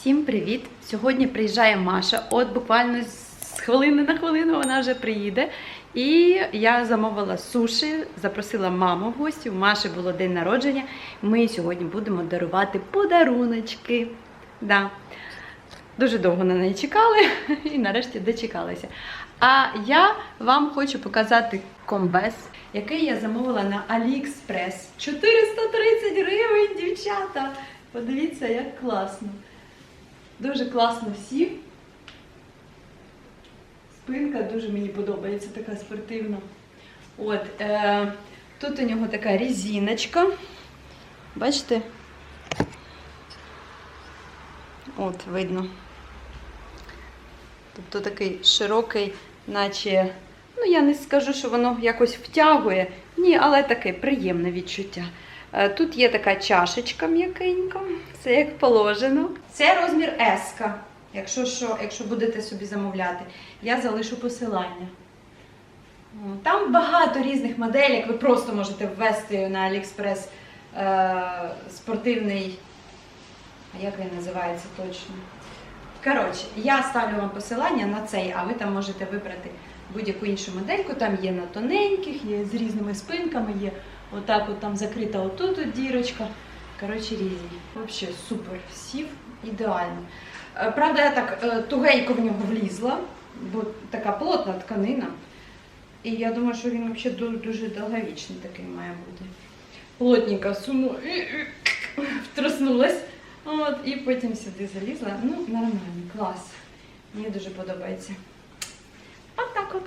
Всім привіт! Сьогодні приїжджає Маша. От буквально з хвилини на хвилину вона вже приїде. І я замовила суші, запросила маму в гості. У Маші було день народження. Ми сьогодні будемо дарувати подаруночки. Да. Дуже довго на неї чекали і нарешті дочекалися. А я вам хочу показати комбез, який я замовила на AliExpress. 430 гривень, дівчата! Подивіться, як класно. Дуже класно сів. Спинка дуже мені подобається, така спортивна. От, е, тут у нього така резиночка. Бачите? От, видно. Тобто такий широкий, наче, ну я не скажу, що воно якось втягує. Ні, але таке приємне відчуття. Е, Тут є така чашечка м'якенька, все як положено. Це розмір S, якщо, що, якщо будете собі замовляти. Я залишу посилання. Там багато різних моделей, ви просто можете ввести на AliExpress е, спортивний. А як він називається точно? Коротше, я ставлю вам посилання на цей, а ви там можете вибрати будь-яку іншу модельку. Там є на тоненьких, є з різними спинками, є отак от там закрита отут от дірочка. Коротше, різні. Взагалі супер. Сів ідеально. Е, Правда, я так е, тугенько в нього влізла, бо така плотна тканина. І я думаю, що він взагалі ду- дуже довговічний такий має бути. Плотненько суму втроснулась. От, і потім сюди залізла. Ну, нормально, клас. Мені дуже подобається. От так от.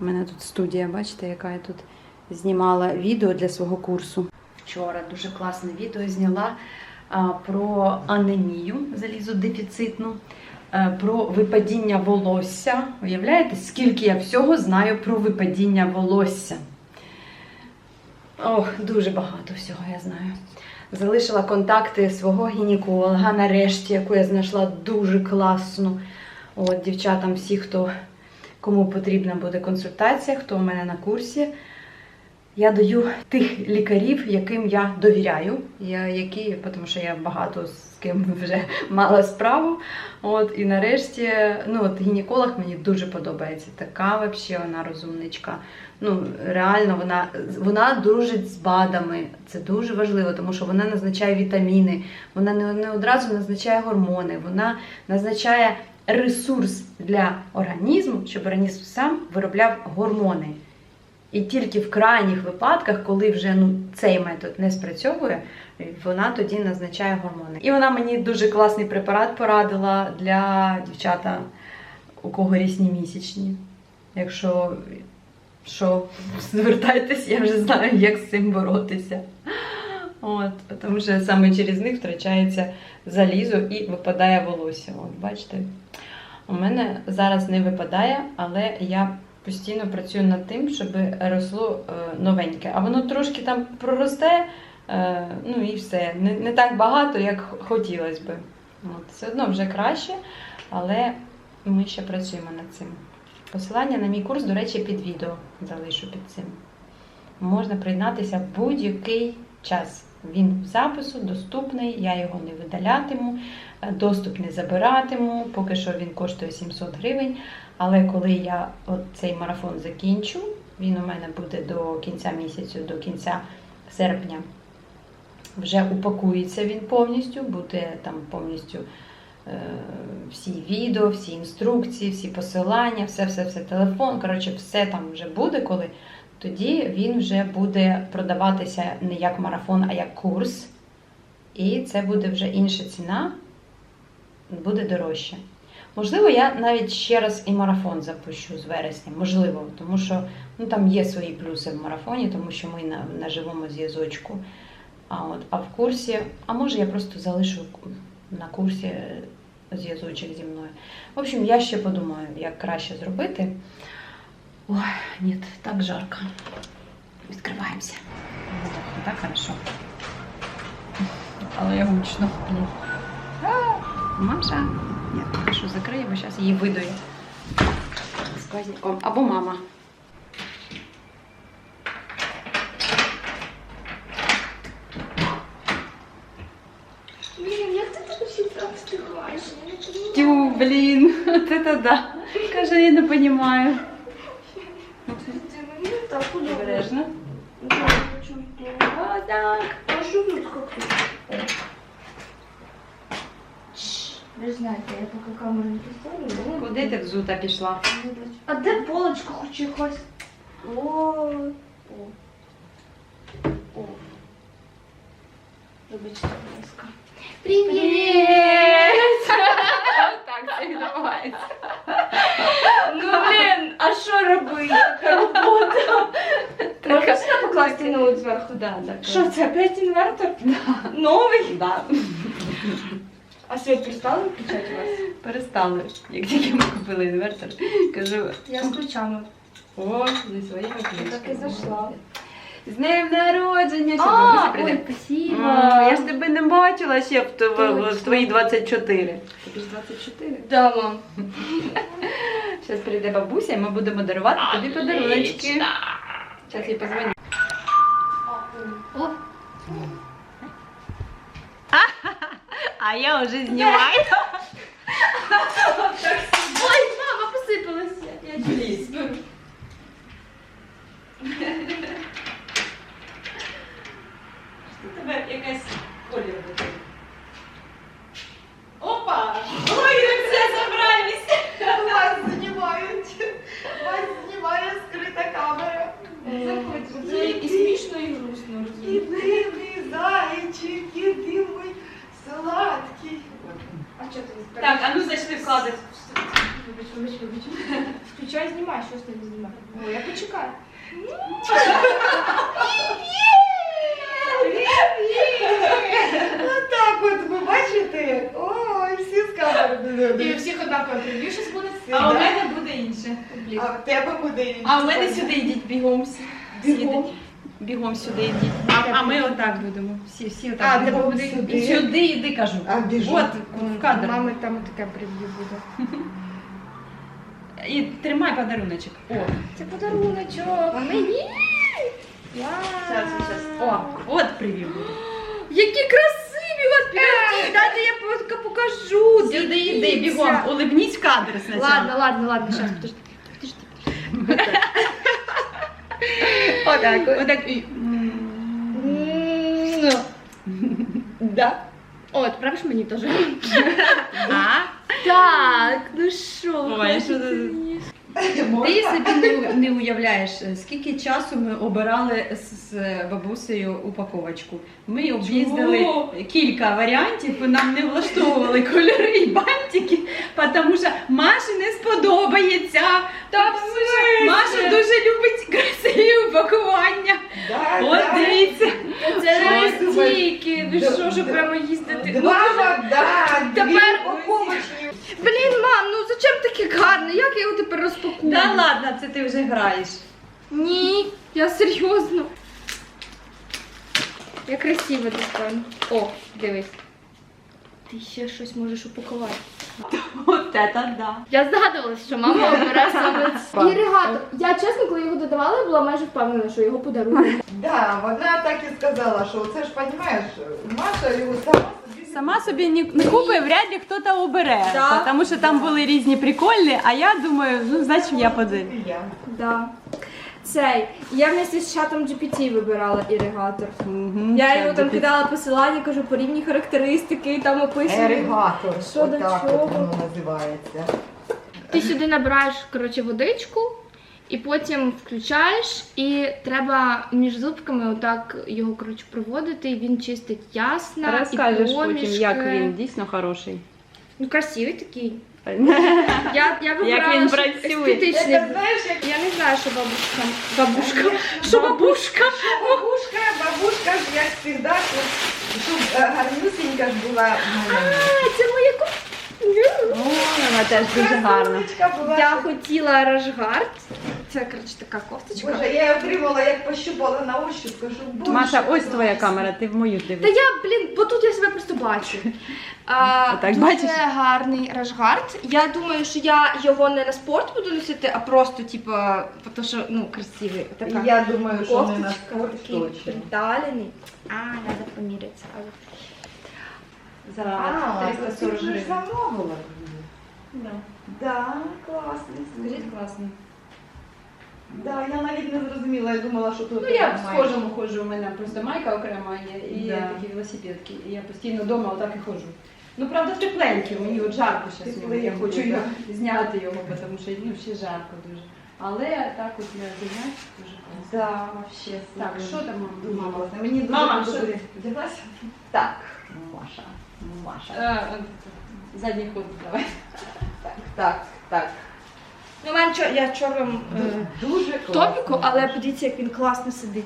У мене тут студія, бачите, яка я тут знімала відео для свого курсу. Вчора дуже класне відео зняла про анемію залізодефіцитну, е, про випадіння волосся. Уявляєте, скільки я всього знаю про випадіння волосся? Ох, дуже багато всього я знаю. Залишила контакти свого гінеколога нарешті, яку я знайшла дуже класну. От, дівчатам, всі, хто кому потрібна буде консультація, хто у мене на курсі. Я даю тих лікарів, яким я довіряю, я, які, тому що я багато з ким вже мала справу. От, і нарешті, ну от гінеколог мені дуже подобається. Така взагалі вона розумничка. Ну, реально, вона, вона дружить з БАДами. Це дуже важливо, тому що вона назначає вітаміни, вона не, не одразу назначає гормони, вона назначає ресурс для організму, щоб організм сам виробляв гормони. І тільки в крайніх випадках, коли вже ну, цей метод не спрацьовує, вона тоді назначає гормони. І вона мені дуже класний препарат порадила для дівчата, у кого рісні місячні. Якщо що, звертайтесь, я вже знаю, як з цим боротися. От, тому що саме через них втрачається залізо і випадає волосся. От, бачите? У мене зараз не випадає, але я постійно працюю над тим, щоб росло е, новеньке. А воно трошки там проросте, е, ну і все. Не, не так багато, як хотілося би. От, все одно вже краще, але ми ще працюємо над цим. Посилання на мій курс, до речі, під відео залишу під цим. Можна приєднатися в будь-який час. Він в запису доступний, я його не видалятиму, е, доступ не забиратиму, поки що він коштує 700 гривень. Але коли я цей марафон закінчу, він у мене буде до кінця місяцю, до кінця серпня. Вже упакується він повністю, буде там повністю е, всі відео, всі інструкції, всі посилання, все-все-все телефон. Коротше, все там вже буде, коли тоді він вже буде продаватися не як марафон, а як курс. І це буде вже інша ціна, буде дорожче. Можливо, я навіть ще раз і марафон запущу з вересня. Можливо, тому що ну, там є свої плюси в марафоні, тому що ми на, на живому зв'язочку. А от, а в курсі, а може я просто залишу на курсі зв'язочок зі мною. В общем, я ще подумаю, як краще зробити. Ой, ні, так жарко. Відкриваємося. Ну, Так хорошо. Але я гучно. Маша. Ні, хорошо, закрию, бо зараз її видує. З квазняком. Або мама. Блін, як ти так всі так встигаєш? Тю, блін, от це да. Каже, я не розумію. Ну так, удобно. Обережно. Да, чуть-чуть. О, так. А що тут как Ви ж знаєте, я поки камеру не поставлю. Куди ти взута пішла? А де полочка хоч якась? О, о. О. Вибачте, будь ласка. Так, це відбувається. Ну, блін, а що робити? Така робота. Можна сюди покласти ноут зверху? Да, так. Що це, опять інвертор? Новий? Да. А світ перестали включати у вас? Перестали. Як тільки ми купили інвертор, кажу, Я включала. о, зі своєю ключкою. Так і зайшла. З днем народження! Що ой, спасибо. Я ж тебе не бачила ще в, в, Точно. твої 24. Тобі ж 24. Да, мам. Зараз прийде бабуся, і ми будемо дарувати тобі подаруночки. Зараз їй позвоню. А я вже знімаю. Ой, мама, посипалася. Я Блін. беру. Тебе якась колір буде. Опа! Ой, як все забрались! Вас знімають. Вас знімає скрита камера. Заходь. Це і смішно, і грустно. І дивний зайчик, єдиний сладкий. А що ти не Так, а ну зайшли в кадр. Вибач, вибач, вибач. Включай, знімай, що з тебе знімати. О, я почекаю. Отак от ви бачите? Ой, всі з І у всіх однаково щось буде. А у мене буде інше. А в тебе буде інше. А у мене сюди йдіть бігом. всі. Бігом? Всі Бігом сюди йдіть. А, а ми отак будемо. Всі, всі отак. А, бігом. тебе буде сюди. Сюди йди, кажу. А, біжу. От, в кадр. Мами там таке прев'ю буде. І тримай подаруночок. О, Це подаруночок. Мені. Зараз, зараз. О, от привів. Які красиві у вас підождіть, дайте я поки покажу. Сюди йди, бігом. Улибніть в кадр спочатку. Ладно, ладно, ладно, сейчас, подожди. Отак, отак. і- Да. О, отправиш мені теж. Так, ну що? Ой, що ти- собі не, не уявляєш, скільки часу ми обирали з, з бабусею упаковочку. Ми об'їздили Чого? кілька варіантів, нам не влаштовували кольори і бантики, тому що Маші не сподобається. Та Маша дуже любить красиві упакування. Да, От да. дивіться. Це Ой. Ви що, д- прямо їздити? Два вода, Тепер- упаковочні. Блін, мам, ну зачем таке гарне? Як я його тепер розпакую? Да ладно, це ти вже граєш. Ні, я серйозно. Я красиво достану. О, дивись. Ти ще щось можеш упакувати. От це да. Я здогадувалася, що мама обере саме це. Іригатор. Я чесно, коли його додавала, була майже впевнена, що його подарують. Да, вона так і сказала, що це ж розумієш, Маша його сама. Сама собі не, не купить, вряд ли хтось обере. Да. Тому що там були різні прикольні, а я думаю, ну значить я подивлюсь. Да. Цей. Я вместе з чатом GPT вибирала іригатор. Я йому там кидала посилання, кажу, порівні характеристики, там описую. Еригатор. Що до Отак чого? воно називається. Ти сюди набираєш коротше, водичку і потім включаєш, і треба між зубками отак його коротше, проводити, і він чистить ясна. Розкажеш і потім, як він дійсно хороший. Ну, красивий такий. Я, я вибирала, він працює. естетичний. Як Я не знаю, що бабушка. Бабушка. Що бабушка? бабушка, бабушка ж як завжди, щоб, е, ж була. А, це моя ку- О, вона теж дуже гарна. Я хотіла рашгард. Це, коротше, така кофточка. Боже, я її отримала, як пощупала на ощупь, кажу, боже. Маша, ось твоя камера, ти в мою Та дивишся. я, блін, бо тут я себе просто бачу. А, Отак, дуже бачиш? гарний рашгард. Я думаю, що я його не на спорт буду носити, а просто, типа, тому що, ну, красивий. Така Я думаю, що не на кофточка, спорт такий точно. приталений. А, треба помірятися. За А, 340 ти ж гривень. замовила. Да. Да, класний. Скажіть класно. Да, я навіть не зрозуміла, я думала, що тут. Ну я в схожому ходжу, у мене просто майка окрема є і Да. такі велосипедки. І я постійно вдома отак і ходжу. Ну правда тепленькі, мені от жарко зараз. Я хочу його зняти його, тому що ну, ще жарко дуже. Але так от для занять дуже класно. Да, вообще. Так, що там мама? класно. Мені дуже Мама, що подобається. ти вдяглася? Так, Маша. Маша. Е, Задній ход давай. Так, так, так. Ну, мене чор- я чорним е, Дуже класно. топіку, але подивіться, як він класно сидить.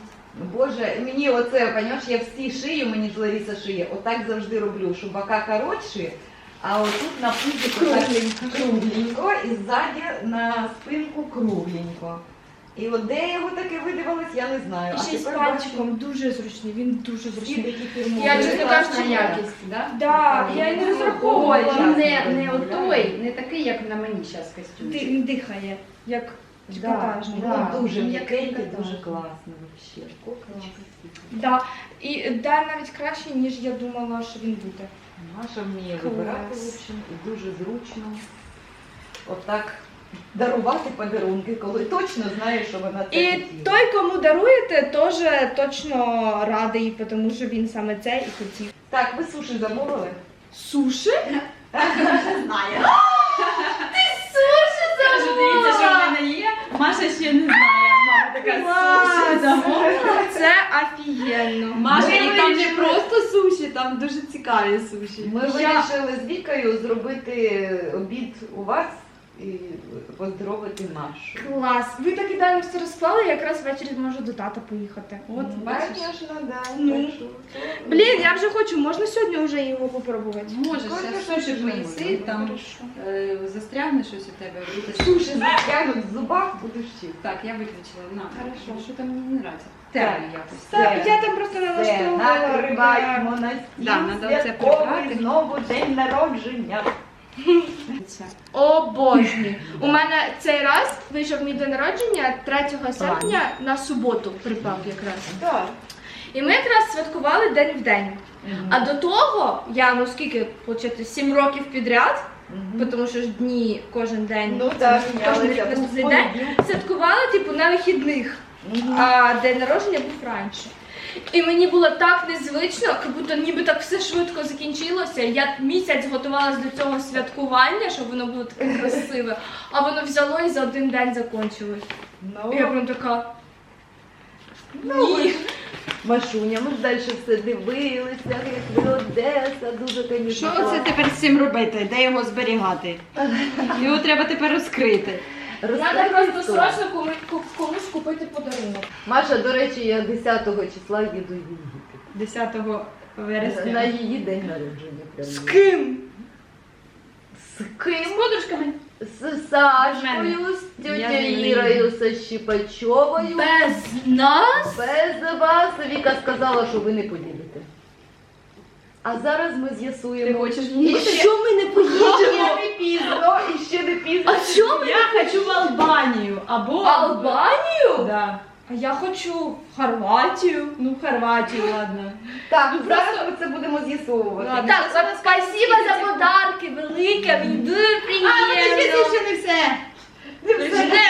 Боже, мені оце, понімаєш, я всі шию, мені з Лариса шиє. Отак завжди роблю, що бока коротші, а отут на пузику кругленько, кругленько і ззаді на спинку кругленько. І от де його таке видивилась, я не знаю. І ще з пальчиком дуже зручний, він дуже зручний. Я, чесно кажучи, якість, да? Да, я й не розраховувала. Класно не, не отой, не такий, як на мені зараз костюм. Ди- Він дихає, як Да, трикотажний. да, Да. дуже Як м'якенький, дуже класно вообще. Класно. Да. І да, навіть краще, ніж я думала, що він буде. Маша вміє Клас. вибирати в общем, і дуже зручно. Отак дарувати подарунки, коли точно знаєш, що вона це І хотіла. той, кому даруєте, теж точно радий, тому що він саме це і хотів. Так, ви суші замовили? Суші? Знаю. Каже, дивіться, що в мене є. Маша ще не знає. Мама така суші замовила. Це офігенно. Маша, і там не просто суші, там дуже цікаві суші. Ми Я- вирішили з Вікою зробити обід у вас і поздоровити Машу. Клас. Ви так ідеально все розклали, я якраз ввечері зможу до тата поїхати. От, бачиш? Конечно, да. Ну. Так що це- Блін, я вже хочу, можна сьогодні вже його попробувати? Можеш, суші можна. поїси, там е, застрягне щось у тебе. буде Суші затягнуть в зубах, будеш чити. Так, я виключила. На, Хорошо. Що там мені не нравиться? Так. Темно якось. Так, я там просто Все, налаштовувала. накриваємо на стіл Да, надо оце святковий прибрати. знову день народження. Обожнюю. У мене цей раз вийшов мій день народження 3 серпня на суботу припав якраз. І ми якраз святкували день в день. А до того я ну скільки виходить, 7 років підряд, тому що ж дні кожен день, Ну так, кожен рік день, святкували типу на вихідних. Мгм. А день народження був раніше. І мені було так незвично, як будто ніби так все швидко закінчилося. Я місяць готувалась до цього святкування, щоб воно було таке красиве. А воно взяло і за один день закінчилось. Ну, І я прям така. Ну, Ні. Машуня, ми ж далі все дивилися, як ви Одеса, дуже, звісно. Що оце тепер з цим робити? Де його зберігати? Його треба тепер розкрити. Треба просто срочно Маша, до речі, я 10 числа їду в Єгипет. 10 На її день народження. прям. З ким? З ким? З подружками. З Сашкою, з Я. Ірою, з Щіпачовою. Без нас? Без вас Віка сказала, що ви не поділите. А зараз ми з'ясуємо. Ти хочеш І що ми не поїдемо? Не пізно, і ще не пізно. А чому? Я хочу в Албанію або Албанію? Да. А я хочу в Хорватію. Ну, в Хорватію, ладно. Так, зараз ми це будемо з'ясовувати. Ладно. Так, спасибо за подарки, велике, мені дуже приємно. ще не все. Не все. Не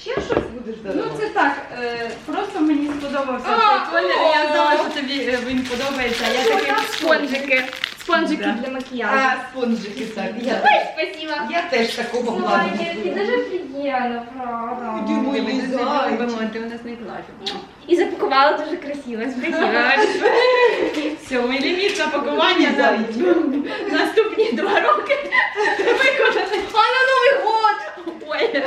Ще щось будеш Ну дарувати? це так, е, просто мені сподобався А, цей колір, я знала, що тобі е, він подобається. Я такий Спонжики. Спонжики Да. для макіяжу. А, спонжики, так. Я, Ой, спасибо. я теж такого плану. Зайчики, дуже приємно, правда. Мої Ми не любимо, ти у нас не плачеш. І запакувала дуже красиво. Спасибо. Все, мій ліміт на пакування на наступні два роки. А на Новий год! Ой.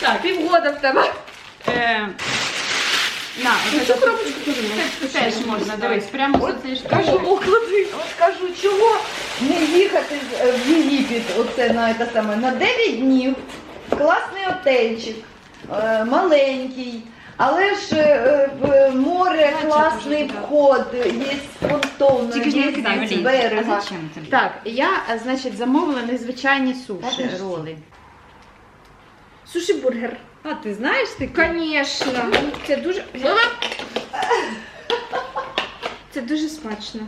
Так, Півгода в тебе. Е, на, Цю коробочку теж це теж можна, дивись, прямо за цей Кажу, шкаф. оклади. От кажу, чого не їхати е, в Єгипет оце на, це саме, на 9 днів. Класний отельчик, е, маленький. Але ж е, в море класний вход, є понтон, Тільки ж не є кидай, з Валій. берега. зачем тобі? Так, я, значить, замовила незвичайні суші роли. Суші бургер. А ти знаєш ти? Конечно. Це дуже. Це дуже смачно.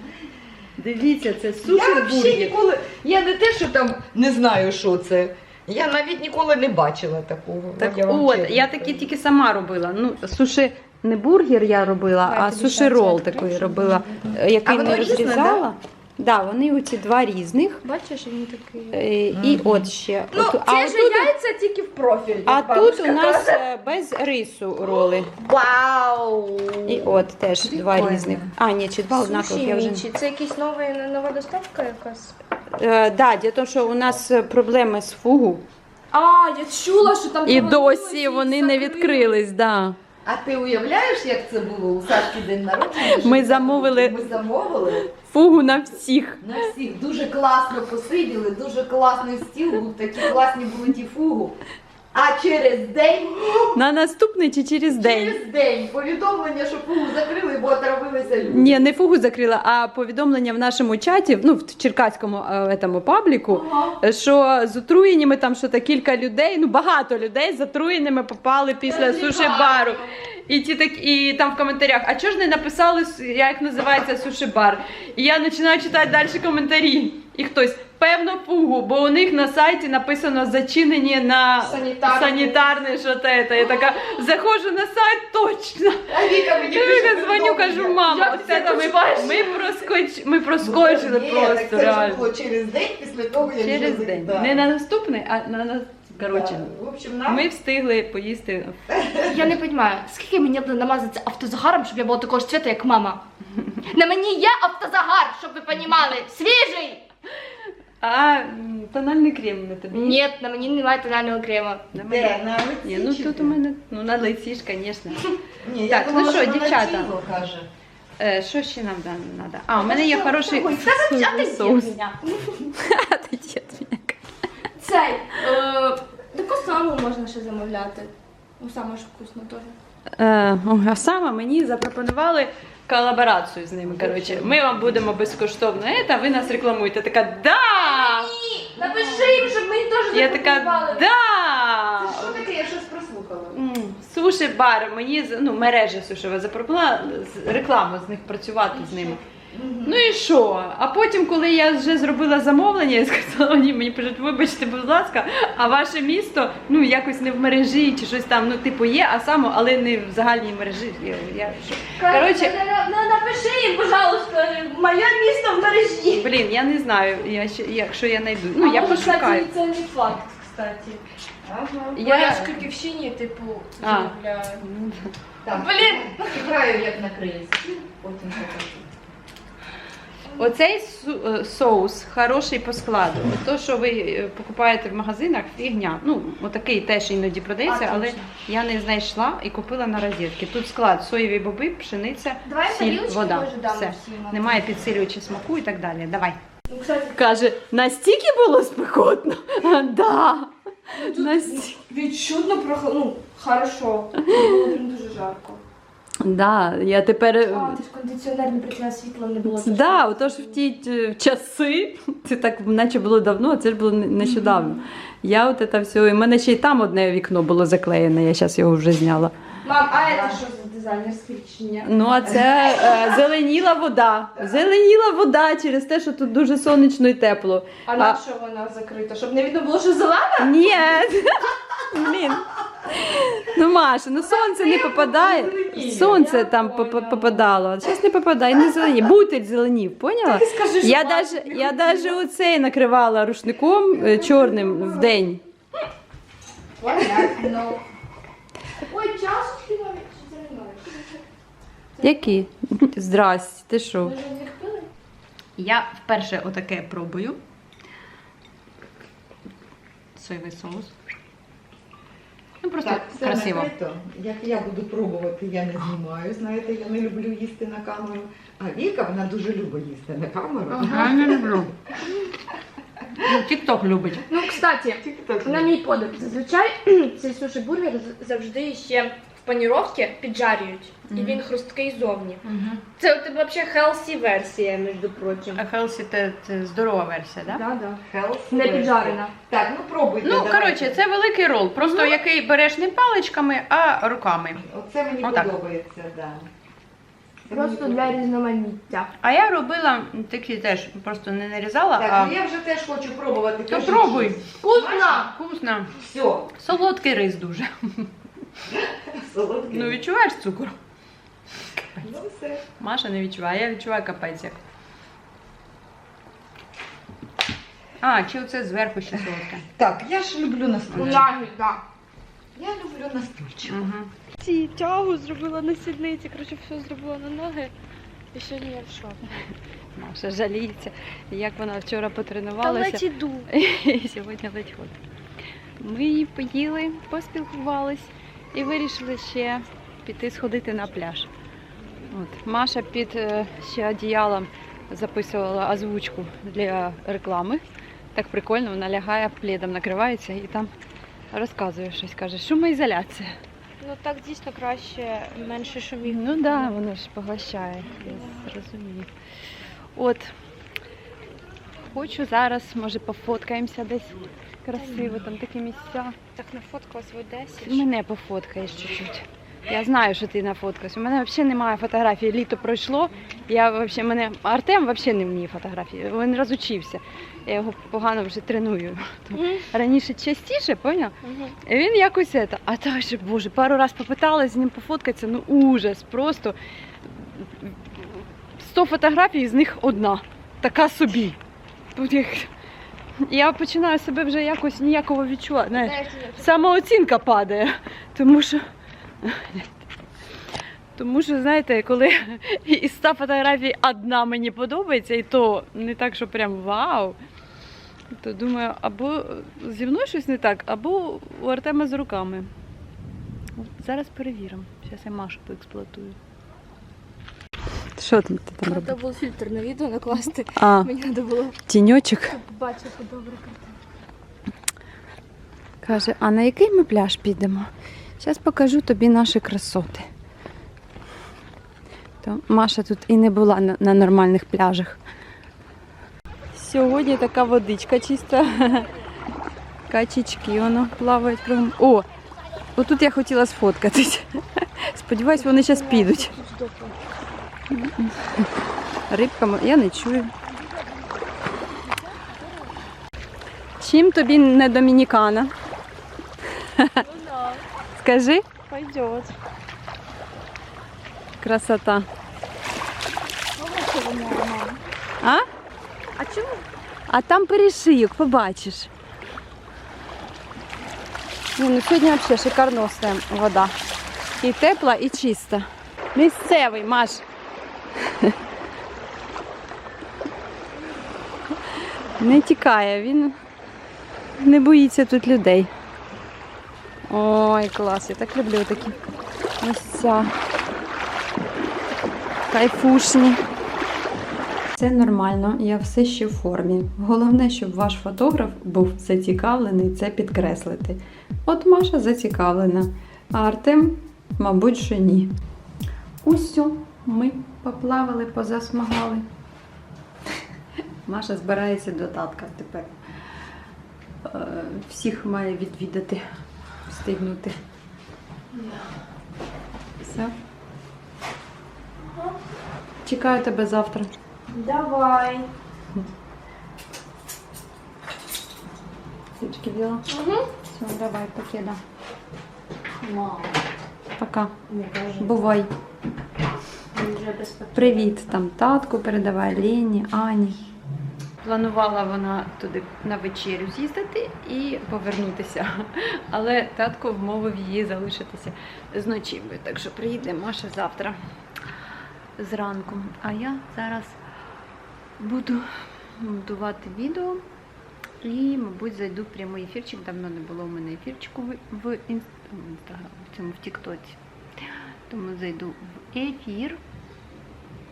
Дивіться, це Я взагалі бургер. ніколи, я не те, що там не знаю, що це. Я навіть ніколи не бачила такого. Так я вам от, чесно я скажу. такі тільки сама робила. Ну, суші не бургер я робила, а тобі суші щас рол такий робила, е, який А воно не різне, розрізала. Да, вони оці два різних. Бачиш, він такий. Е, І от ще. Ну, От- ті а ж отут, яйця тільки в профіль. а тут бабушка у нас каже. е, без рису роли. Вау! І от теж два Прикольно. різних. А, ні, чи два однакових, я вже. Це якийсь новий нова доставка якась? Е, да, діло в що у нас е, проблеми з фугу. А, я чула, що там І досі вони не закрили. відкрились, да. А ти уявляєш, як це було у Сашки день народження? Ми замовили- Ми замовили Фугу на всіх. на всіх. Дуже класно посиділи, дуже класний стіл був, такі класні були ті фугу. А через день, На наступний чи через день. через день повідомлення, що фугу закрили, бо отравилися люди. Ні, не фугу закрила, а повідомлення в нашому чаті, ну в черкаському е, этому пабліку, що з отруєннями там що то кілька людей, ну багато людей з отруєними попали після суші бару. І ті так, і там в коментарях, а чого ж не написали, с- як називається суші бар? І я починаю читати далі коментарі. І хтось, певно, фугу, бо у них на сайті написано зачинені на Санітарне. санітарне що те. Я така заходжу на сайт точно. А Віка мені пише дзвоню, кажу, мама, Як ти це там ми, ми, проскоч, ми проскочили Ні, просто це вже реально. було через день після того, як Через вже день. да. Не на наступний, а на нас. Коротше, Да. В общем, нам ми встигли поїсти. Я не розумію, скільки мені треба намазатися автозагаром, щоб я була такого ж цвіту, як мама. На мені є автозагар, щоб ви розуміли. Свіжий! А тональний крем на тобі? Ні, на мені немає тонального крему. На де? На лиці Ні, ну чи тут де? у мене, ну на лиці ж, звісно. Ні, Так, я ну що, вона дівчата? тіло каже. Е, що ще нам треба? А, у мене є хороший соус. з'їв мене. А ти дід мене. Цей, е, таку саму можна ще замовляти. Ну, саме ж вкусно теж. Е, а саме мені запропонували колаборацію з ними. Коротше, ми вам будемо безкоштовно, це, ви нас рекламуєте. Така да! Напиши їм, щоб мені теж Я така да! Це що таке? Я щось прослухала. Суші бар, мені ну, мережа сушева запропонувала рекламу з них працювати з ними. Ну і що? А потім, коли я вже зробила замовлення, я сказала, ні, мені пишуть, вибачте, будь ласка, а ваше місто ну якось не в мережі чи щось там, ну типу є, а саме, але не в загальній мережі. Я, я? Коротше, Ну, напиши їм, пожалуйста, моє місто в мережі. блін, я не знаю, я ще, якщо я знайду. Ну я може, пошукаю. кстати, Це не факт, кстати. Ага. Я, Я- ж в Крюківщині, типу, А. Ну, Блін! граю як накриється. Потім покажу. Оцей е, соус хороший по складу. То, що ви е, покупаєте в магазинах, фігня. Ну, отакий теж іноді продається, але я не знайшла і купила на розетки. Тут склад соєві боби, пшениця, Давай сіль, вода. Все. Немає підсилювача смаку і так далі. Давай. Ну, Каже, настільки було спекотно? Да. Настільки. відчутно прохо... ну, хорошо. Було дуже жарко. Да, я тепер. е, А, ти ж кондиціонер не працював, світла не було. Да, отож в ті е, часи, це так наче було давно, а це ж було не- нещодавно. Я от це все, і в мене ще й там одне вікно було заклеєне, я зараз його вже зняла. Мам, а це що за дизайнерське рішення? Ну, а це е, зеленіла вода. Зеленіла вода через те, що тут дуже сонячно і тепло. А на що вона закрита? Щоб не видно було, що зелена? Ні. Блін. Ну, Маша, ну сонце не попадає. Сонце там поп- попадало. а Зараз не попадає, не зеленіє. Бутиль зеленів, поняла? Скажи, Я даже, я даже оцей накривала рушником е, чорним в день. Ой, чашечки навіть, чи це не? Які? Здрасте, ти що? Пили? Я вперше отаке пробую. Соєвий соус. Ну просто Так, все красиво. накрито. Як я буду пробувати, я не знімаю. Знаєте, я не люблю їсти на камеру. А Віка, вона дуже любить їсти на камеру. Я не люблю. Тік-ток любить. Ну, кстати, на мій подив. Зазвичай цей суші бургер з- завжди ще в паніровці піджарюють. І він хрусткий зовні. Це у тебе взагалі хелсі версія, між прочим. А Хелсі це, це здорова версія, так? Да? Да, да. Healthy Не піджарена. Так, ну пробуйте. Ну, давайте. коротше, це великий рол, просто який береш не паличками, а руками. Оце мені Отак. подобається, да. Просто для різноманіття. А я робила такі теж, просто не нарізала, Так, а ну я вже теж хочу пробувати. то Кажіть, пробуй. Вкусно! Вкусно. Все. Солодкий рис дуже. Солодкий. Ну відчуваєш цукор? Ну, все. Маша не відчуває, я відчуваю капець як. А, чи оце зверху ще солодке? Так, я ж люблю на стульчик. Я люблю на стульчик. Угу. Ці тягу зробила на сідниці, коротше, все зробила на ноги. І сьогодні я в шокі. Маша жаліється, як вона вчора Та ледь іду. І сьогодні ледь ходить. Ми поїли, поспілкувались і вирішили ще піти сходити на пляж. От. Маша під е, ще одіялом записувала озвучку для реклами. Так прикольно, вона лягає, плідом накривається і там розказує щось, каже, шумоізоляція. Ну так дійсно краще, менше шумів. Ну так, да, воно ж поглощає, я зрозумію. От. Хочу зараз, може, пофоткаємося десь красиво, там такі місця. Так нафоткалась в Одесі. Мене пофоткаєш чуть-чуть. Я знаю, що ти нафоткаєш. У мене взагалі немає фотографій. Літо пройшло. Я вообще, мене Артем взагалі не вміє фотографії. Він розучився. Я його погано вже треную. Раніше частіше, поняв? І він якось це. А так же, боже, пару раз попиталась з ним пофоткатися, ну ужас, просто 100 фотографій, з них одна. Така собі. Тут як... Я починаю себе вже якось ніякого відчувати. Знаєш, самооцінка падає. Тому що. Тому що, знаєте, коли із 100 фотографій одна мені подобається, і то не так, що прям вау. То думаю, або зі мною щось не так, або у Артема з руками. Зараз перевіримо. Зараз я Машу поексплуатую. Що там ти там Треба було фільтр на відео накласти. А, Мені треба було тіньочок. бачити добре картину. Каже, а на який ми пляж підемо? Зараз покажу тобі наші красоти. То Маша тут і не була на, на нормальних пляжах. Сьогодні така водичка чиста. Качечки воно плавають кругом. О! Отут я хотіла сфоткатись. Сподіваюсь, вони зараз підуть. Рибка, я не чую. Чим тобі не домінікана? Ну Скажи, пойдет. красота. А? А чому? А там перешийок, побачиш. Ні, ну сьогодні взагалі шикарносна вода. І тепла, і чиста. Місцевий, Маш. Не тікає, він не боїться тут людей. Ой, клас, я так люблю такі місця. Кайфушні. Це нормально, я все ще в формі. Головне, щоб ваш фотограф був зацікавлений це підкреслити. От Маша зацікавлена, а Артем, мабуть, що ні. Усьо, ми поплавали, позасмагали. Маша збирається до татка тепер. Е, Всіх має відвідати, встигнути. Все. Чекаю тебе завтра. Давай. Ключки взяла? Угу. Все, давай, покеда. Пока. Бувай. Привіт там татку, передавай Лені, Ані. Планувала вона туди на вечерю з'їздити і повернутися. Але татко вмовив її залишитися з ночівлею. Так що приїде Маша завтра зранку. А я зараз буду монтувати відео. І, мабуть, зайду в прямий ефірчик. Давно не було у мене ефірчику в, в, в інстаграм, в цьому в Тіктоці. Тому зайду в ефір,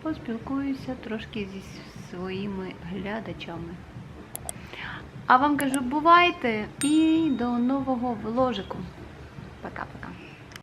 поспілкуюся трошки зі своїми глядачами. А вам кажу, бувайте і до нового вложику. Пока-пока.